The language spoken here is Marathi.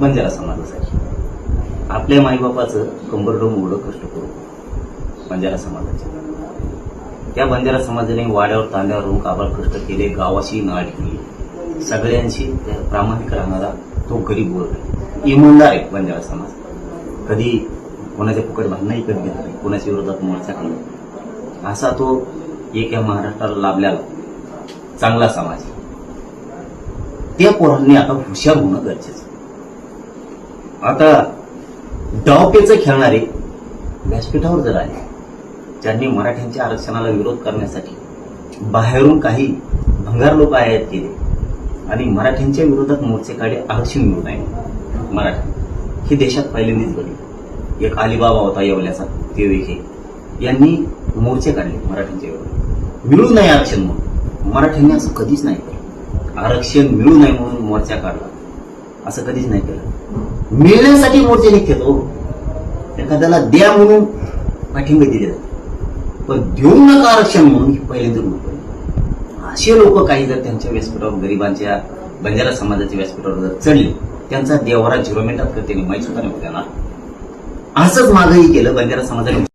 बंजारा समाजासाठी. आपल्या माईबापाचं कंबरडं मोडं कष्ट करू बंजारा समाजाचे. त्या बंजारा समाजाने वाड्यावर तांड्यावर राहून काबाड कष्ट केले गावाशी नाळ केली सगळ्यांशी त्या प्रामाणिक राहणारा तो गरीब वर्ग. आहे. इमानदार आहे बंजारा समाज. कधी कोणाच्या फुकट भांडणंही कधी घेत नाही. कोणाच्या विरोधात मोर्चा करणार असा तो एक या महाराष्ट्राला लाभलेला चांगला समाज त्या पोरांनी आता हुशार होणं गरजेचं आता डावपेच खेळणारे व्यासपीठावर जर आले ज्यांनी मराठ्यांच्या आरक्षणाला विरोध करण्यासाठी बाहेरून काही भंगार लोक आयात केले आणि मराठ्यांच्या विरोधात मोर्चे काढले आरक्षण मिळू आहे मराठा हे देशात पहिल्यांदाच घडले. एक अलिबाबा होता येवल्याचा ते विखे यांनी मोर्चे काढले मराठ्यांच्या विरोधात. मिळू नये आरक्षण म्हणून. मराठ्यांनी असं कधीच नाही केलं. आरक्षण मिळू नये म्हणून मोर्चा काढला. असं कधीच नाही केलं. मिळण्यासाठी मोर्चे निघतात हो एखाद्याला द्या म्हणून पाठिंबा दिले जाते. पण देऊ नका आरक्षण म्हणून पहिले पहिल्यांदा रूल असे लोक काही जर त्यांच्या व्यासपीठावर गरिबांच्या बंजारा समाजाच्या व्यासपीठावर जर चढले त्यांचा देवारा झिरो मिनिटात करते माहीत सुद्धा नाही ना असंच मागही केलं बंजारा समाजाने.